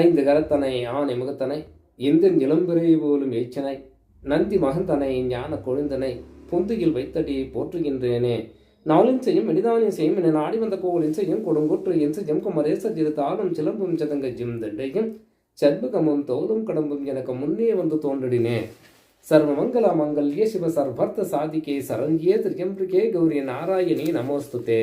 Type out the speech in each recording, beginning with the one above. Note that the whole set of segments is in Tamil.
ஐந்து கரத்தனை ஆனை முகத்தனை எந்தின் இளம்பிறை போலும் எய்ச்சனை நந்தி மகந்தனை ஞான கொழுந்தனை பொந்துகில் வைத்தடி போற்றுகின்றேனே. நாளின் செய்யும் மனிதானியம் செய்யும் என நாடி வந்த கோவிலின் செய்யும் கொடுங்கொற்று என் செய்யும் குமரேச தாளும் சிலம்பும் சதங்க ஜிம் தண்டையும் சண்பகமும் தோலும் கடம்பும் எனக்கு முன்னே வந்து தோன்றினே. சர்வமங்கல மங்கல்ய சிவ சர்வர்த்த சாதிகே சரங்கியே திரியம்பிரிகே கௌரி நாராயணி நமோஸ்துதே.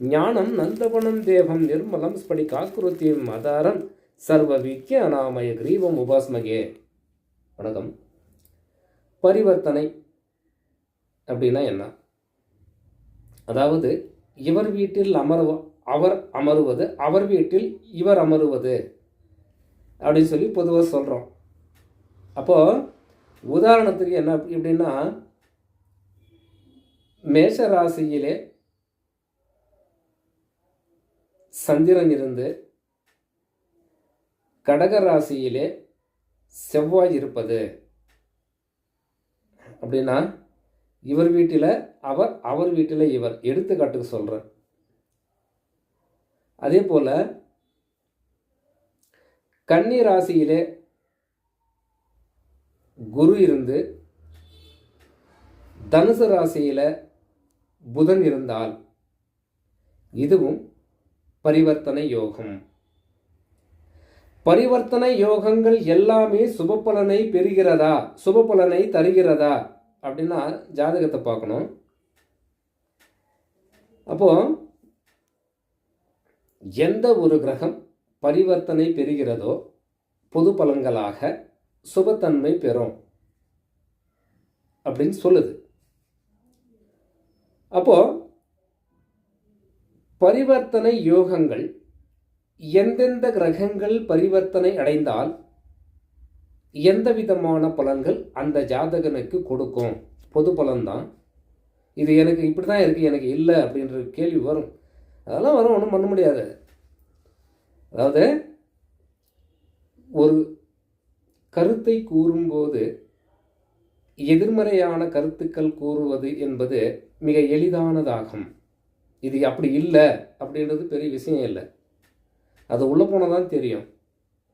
ஞானம் நந்தவனம் தேவம் நிர்மலம் ஸ்படிகாக்குருத்தியும் மதாரம் சர்வ விக்யானாமய கிரீவம் உபாஸ்மகே. வணக்கம். பரிவர்த்தனை அப்படின்னா என்ன? அதாவது இவர் வீட்டில் அமர்வ அவர் அமருவது அவர் வீட்டில் இவர் அமருவது அப்படின்னு சொல்லி பொதுவாக சொல்கிறோம் அப்போது உதாரணத்துக்கு என்ன எப்படின்னா மேஷ ராசியிலே சந்திரன் இருந்து கடக ராசியிலே செவ்வாய் இருப்பது. அப்படின்னா இவர் வீட்டில் அவர் அவர் வீட்டில் இவர். எடுத்துக்காட்டுக்கு சொல்கிறேன் அதே போல் கன்னி ராசியிலே குரு இருந்து தனுசு ராசியில் புதன் இருந்தால் இதுவும் பரிவர்த்தனை யோகம். பரிவர்த்தனை யோகங்கள் எல்லாமே சுப பலனை பெறுகிறதா? சுப பலனை தருகிறதா? அப்படின்னா ஜாதகத்தை பார்க்கணும். அப்போ எந்த ஒரு கிரகம் பரிவர்த்தனை பெறுகிறதோ பொது பலன்களாக சுபத்தன்மை பெறும். அப்படின்னு சொல்லுது. அப்போ பரிவர்த்தனை யோகங்கள் எந்தெந்த கிரகங்கள் பரிவர்த்தனை அடைந்தால் எந்த விதமான பலன்கள் அந்த ஜாதகனுக்கு கொடுக்கும்? பொது பலன்தான். இது எனக்கு இப்படி தான் இருக்குது எனக்கு இல்லை அப்படின்ற கேள்வி வரும். அதெல்லாம் வரும் ஒன்றும் பண்ண முடியாது. அதாவது ஒரு கருத்தை கூறும்போது எதிர்மறையான கருத்துக்கள் கூறுவது என்பது மிக எளிதானதாகும். இது அப்படி இல்லை அப்படின்றது பெரிய விஷயம் இல்லை. அது உள்ளே போனால் தான் தெரியும்.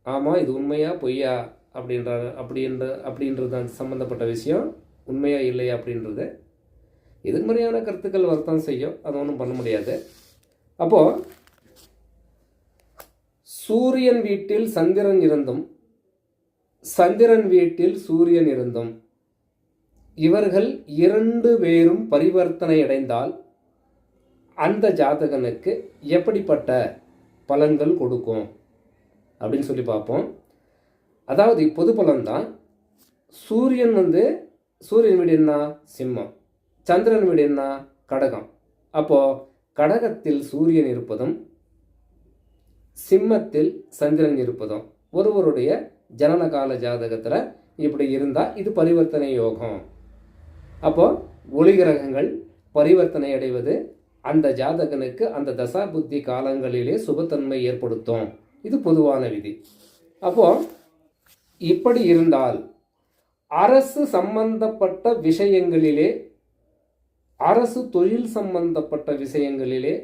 ஆமாம் இது உண்மையா பொய்யா அப்படின்ற அப்படின்ற அப்படின்றது தான் சம்மந்தப்பட்ட விஷயம். உண்மையா இல்லையா அப்படின்றது எதிர்மறையான கருத்துக்கள் வரத்தான் செய்யும். அது ஒன்றும் பண்ண முடியாது. அப்போது சூரியன் வீட்டில் சந்திரன் இருந்தும் சந்திரன் வீட்டில் சூரியன் இருந்தும் இவர்கள் இரண்டு பேரும் பரிவர்த்தனை அடைந்தால் அந்த ஜாதகனுக்கு எப்படிப்பட்ட பலன்கள் கொடுக்கும். அப்படின்னு சொல்லி பார்ப்போம். அதாவது பொது பலன் தான் சூரியன் வந்து சூரியன் வீடு என்ன? சிம்மம். சந்திரன் வீடு என்ன? கடகம். அப்போது கடகத்தில் சூரியன் இருப்பதும் சிம்மத்தில் சந்திரன் இருப்பதும் ஒருவருடைய ஜனனகால ஜாதகத்தில் இப்படி இருந்தால் இது பரிவர்த்தனை யோகம். அப்போ ஒளி கிரகங்கள் பரிவர்த்தனை அடைவது அந்த ஜாதகனுக்கு அந்த தசா புத்தி காலங்களிலே சுபத்தன்மை ஏற்படுத்தும். இது பொதுவான விதி. அப்போ இப்படி இருந்தால் அரசு சம்பந்தப்பட்ட விஷயங்களிலே அரசு தொழில் சம்பந்தப்பட்ட விஷயங்களிலே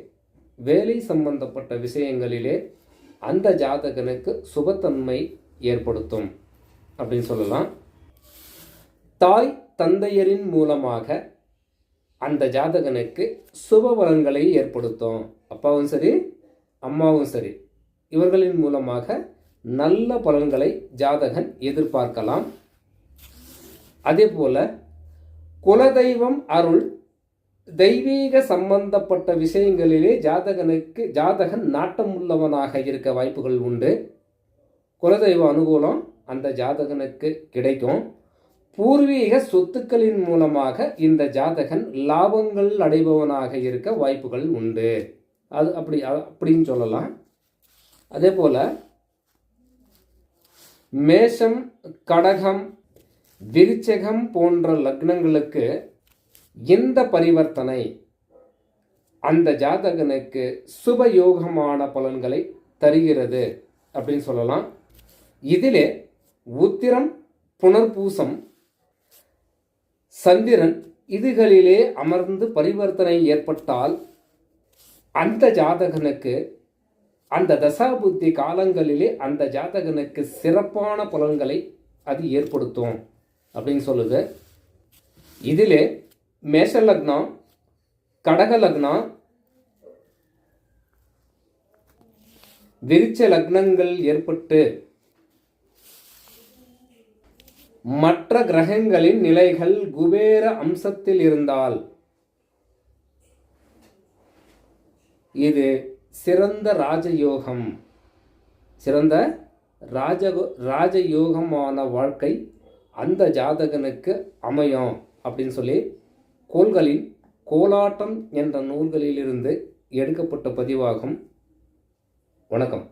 வேலை சம்பந்தப்பட்ட விஷயங்களிலே அந்த ஜாதகனுக்கு சுபத்தன்மை ஏற்படுத்தும். அப்படின்னு சொல்லலாம். தாய் தந்தையரின் மூலமாக அந்த ஜாதகனுக்கு சுப பலன்களை ஏற்படுத்தும். அப்பாவும் சரி அம்மாவும் சரி. இவர்களின் மூலமாக நல்ல பலன்களை ஜாதகன் எதிர்பார்க்கலாம். அதே போல குலதெய்வம் அருள் தெய்வீக சம்பந்தப்பட்ட விஷயங்களிலே ஜாதகனுக்கு ஜாதகன் நாட்டம் உள்ளவனாக இருக்க வாய்ப்புகள் உண்டு. குலதெய்வ அனுகூலம் அந்த ஜாதகனுக்கு கிடைக்கும். பூர்வீக சொத்துக்களின் மூலமாக இந்த ஜாதகன் லாபங்கள் அடைபவனாக இருக்க வாய்ப்புகள் உண்டு. அது அப்படி அப்படின்னு சொல்லலாம். அதே போல் மேஷம் கடகம் விருச்சகம் போன்ற லக்னங்களுக்கு இந்த பரிவர்த்தனை? அந்த ஜாதகனுக்கு சுபயோகமான பலன்களை தருகிறது அப்படின்னு சொல்லலாம். இதிலே உத்திரம் புனர்பூசம் சந்திரன் இதுகளிலே அமர்ந்து பரிவர்த்தனை ஏற்பட்டால் அந்த ஜாதகனுக்கு அந்த தசாபுத்தி காலங்களிலே அந்த ஜாதகனுக்கு சிறப்பான பலன்களை அது ஏற்படுத்தும் அப்படின்னு சொல்லுது. இதிலே மேஷ லக்னம் கடக லக்னம் விருச்ச லக்னங்கள் ஏற்பட்டு மற்ற கிரகங்களின் நிலைகள் குபேர அம்சத்தில் இருந்தால் இது சிறந்த ராஜயோகம். சிறந்த ராஜகோ ராஜயோகமான வாழ்க்கை அந்த ஜாதகனுக்கு அமையும் அப்படின்னு சொல்லி கோள்களின் கோலாட்டம் என்ற நூல்களிலிருந்து எடுக்கப்பட்ட பதிவாகும். வணக்கம்.